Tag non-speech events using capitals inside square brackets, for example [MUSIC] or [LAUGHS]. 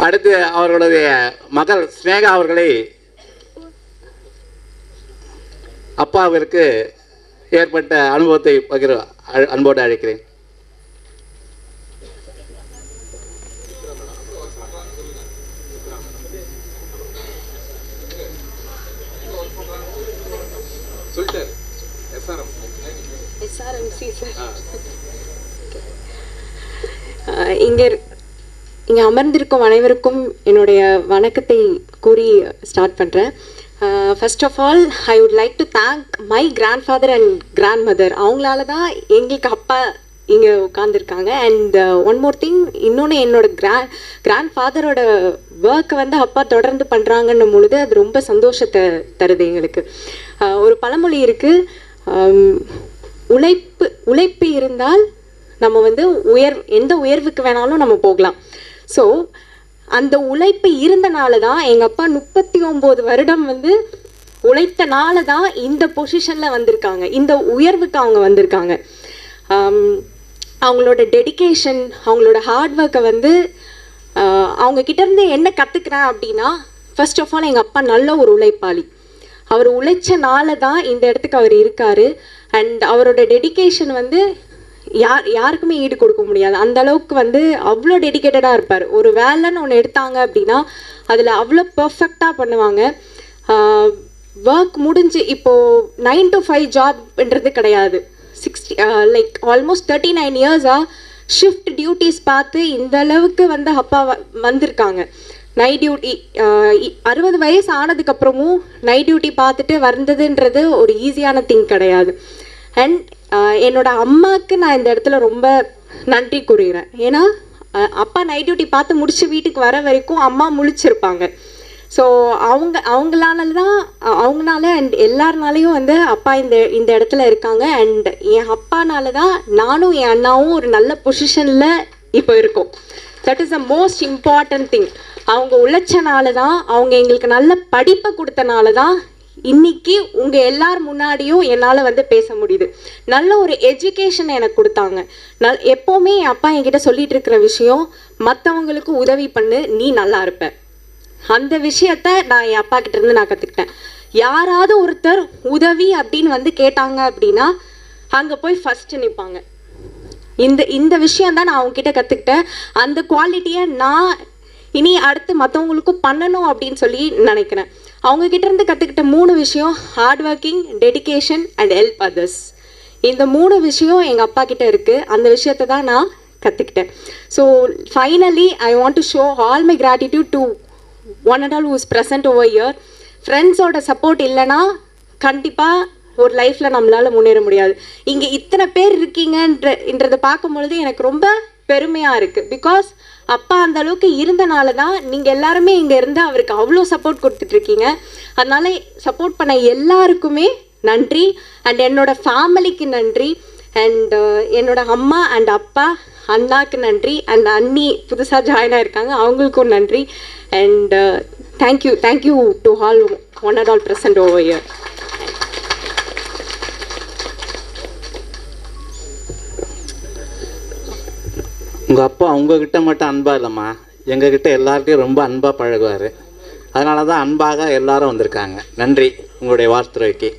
அடுத்து அவர்களுடைய மகள் ஸ்னேகா அவர்களை அப்பாவிற்கு ஏற்பட்ட அனுபவத்தை பகிர அன்போடு அழைக்கிறேன். சார் [LAUGHS] இங்கே இங்கே அமர்ந்திருக்கும் அனைவருக்கும் என்னுடைய வணக்கத்தை கூறி ஸ்டார்ட் பண்ணுறேன் first of all I would like to thank my grandfather and grandmother அவங்களால தான் எங்களுக்கு அப்பா இங்கே உட்காந்துருக்காங்க and one uh, more thing இன்னொன்று என்னோட கிராண்ட் கிராண்ட் ஃபாதரோட ஒர்க்கை வந்து அப்பா தொடர்ந்து பண்ணுறாங்கன்னும் பொழுது அது ரொம்ப சந்தோஷத்தை தருது எங்களுக்கு. ஒரு பழமொழி இருக்குது உழைப்பு உழைப்பு இருந்தால் நம்ம வந்து உயர் எந்த உயர்வுக்கு வேணாலும் நம்ம போகலாம். ஸோ அந்த உழைப்பு இருந்தனால தான் எங்கள் அப்பா முப்பத்தி ஒம்பது வருடம் வந்து உழைத்தனால தான் இந்த பொசிஷனில் வந்திருக்காங்க. இந்த உயர்வுக்கு அவங்க வந்திருக்காங்க. Um, அவங்களோட டெடிகேஷன் அவங்களோட ஹார்ட் ஒர்க்கை வந்து uh, அவங்க கிட்டேருந்து என்ன கற்றுக்கிறேன் அப்படின்னா ஃபர்ஸ்ட் ஆஃப் ஆல் எங்கள் அப்பா நல்ல ஒரு உழைப்பாளி. அவர் உழைச்சனால தான் இந்த இடத்துக்கு அவர் இருக்கார். அண்ட் அவரோட டெடிகேஷன் வந்து யார் யாருக்குமே ஈடு கொடுக்க முடியாது. அந்த அளவுக்கு வந்து அவ்வளோ டெடிகேட்டடாக இருப்பார். ஒரு வேலைன்னு ஒன்று எடுத்தாங்க அப்படின்னா அதில் அவ்வளோ பர்ஃபெக்டாக பண்ணுவாங்க. ஒர்க் முடிஞ்சு இப்போது நைன் டு ஃபைவ் ஜாப்ன்றது கிடையாது. Sixty like almost thirty nine இயர்ஸாக ஷிஃப்ட் டியூட்டிஸ் பார்த்து இந்த அளவுக்கு வந்து அப்பா வ- வந்திருக்காங்க. நைட் டியூட்டி அறுபது வயசு ஆனதுக்கப்புறமும் நைட் டியூட்டி பார்த்துட்டு வந்ததுன்றது ஒரு ஈஸியான திங் கிடையாது. அண்ட் என்னோட அம்மாவுக்கு நான் இந்த இடத்துல ரொம்ப நன்றி கூறுகிறேன். ஏன்னா அப்பா நைட் டியூட்டி பார்த்து முடிச்சு வீட்டுக்கு வர வரைக்கும் அம்மா முழிச்சிருப்பாங்க. ஸோ அவங்க அவங்களால தான் அவங்களால அவங்கனால அண்ட் எல்லாருனாலையும் வந்து அப்பா இந்த இந்த இடத்துல இருக்காங்க. அண்ட் என் அப்பானால தான் நானும் என் அண்ணாவும் ஒரு நல்ல பொசிஷனில் இப்போ இருக்கோம். That is the most important thing அவங்க உழைச்சனால தான் அவங்க எங்களுக்கு நல்ல படிப்பை கொடுத்தனால தான் இன்னைக்கு உங்க எல்லார் முன்னாடியும் என்னால் வந்து பேச முடியுது. நல்ல ஒரு எஜுகேஷன் எனக்கு கொடுத்தாங்க. நல் எப்போவுமே என் அப்பா என்கிட்ட சொல்லிட்டு இருக்கிற விஷயம் மற்றவங்களுக்கு உதவி பண்ணு நீ நல்லா இருப்ப. அந்த விஷயத்த நான் என் அப்பா கிட்ட இருந்து நான் கற்றுக்கிட்டேன் யாராவது ஒருத்தர் உதவி அப்படின்னு வந்து கேட்டாங்க அப்படின்னா அங்கே போய் ஃபர்ஸ்ட் நிற்பாங்க இந்த இந்த விஷயம் தான் நான் அவங்க கிட்ட கற்றுக்கிட்டேன் அந்த குவாலிட்டியை நான் இனி அடுத்து மற்றவங்களுக்கும் பண்ணணும் அப்படின்னு சொல்லி நினைக்கிறேன். அவங்க இருந்து கற்றுக்கிட்ட மூணு விஷயம் hard working dedication and help others இந்த மூணு விஷயம் எங்கள் அப்பா கிட்ட இருக்குது அந்த விஷயத்தை தான் நான் கற்றுக்கிட்டேன் so finally I want to show all my gratitude to one and all who's present over here ஃப்ரெண்ட்ஸோட சப்போர்ட் இல்லைன்னா கண்டிப்பாக ஒரு லைஃப்பில் நம்மளால் முன்னேற முடியாது. இங்கே இத்தனை பேர் இருக்கீங்கன்றன்றதை பார்க்கும் பொழுது எனக்கு ரொம்ப பெருமையாக இருக்குது பிகாஸ் அப்பா அந்த அளவுக்கு இருந்தனால தான் நீங்கள் எல்லாருமே இங்கே இருந்து அவருக்கு அவ்வளோ சப்போர்ட் கொடுத்துட்ருக்கீங்க. அதனால சப்போர்ட் பண்ண எல்லாருக்குமே நன்றி. அண்ட் என்னோட ஃபேமிலிக்கு நன்றி. அண்ட் uh, என்னோட அம்மா அண்ட் அப்பா அண்ணாக்கு நன்றி. அண்ட் அண்ணி புதுசாக ஜாயின் ஆயிருக்காங்க. அவங்களுக்கும் நன்றி. And thank you thank you to all one and all present over here உங்கள் அப்பா உங்ககிட்ட மட்டும் அன்பாக இல்லைம்மா. எங்ககிட்ட எல்லார்கிட்டையும் ரொம்ப அன்பாக பழகுவார். அதனால தான் அன்பாக எல்லாரும் வந்திருக்காங்க. நன்றி. உங்களுடைய வாழ்த்துறைக்கு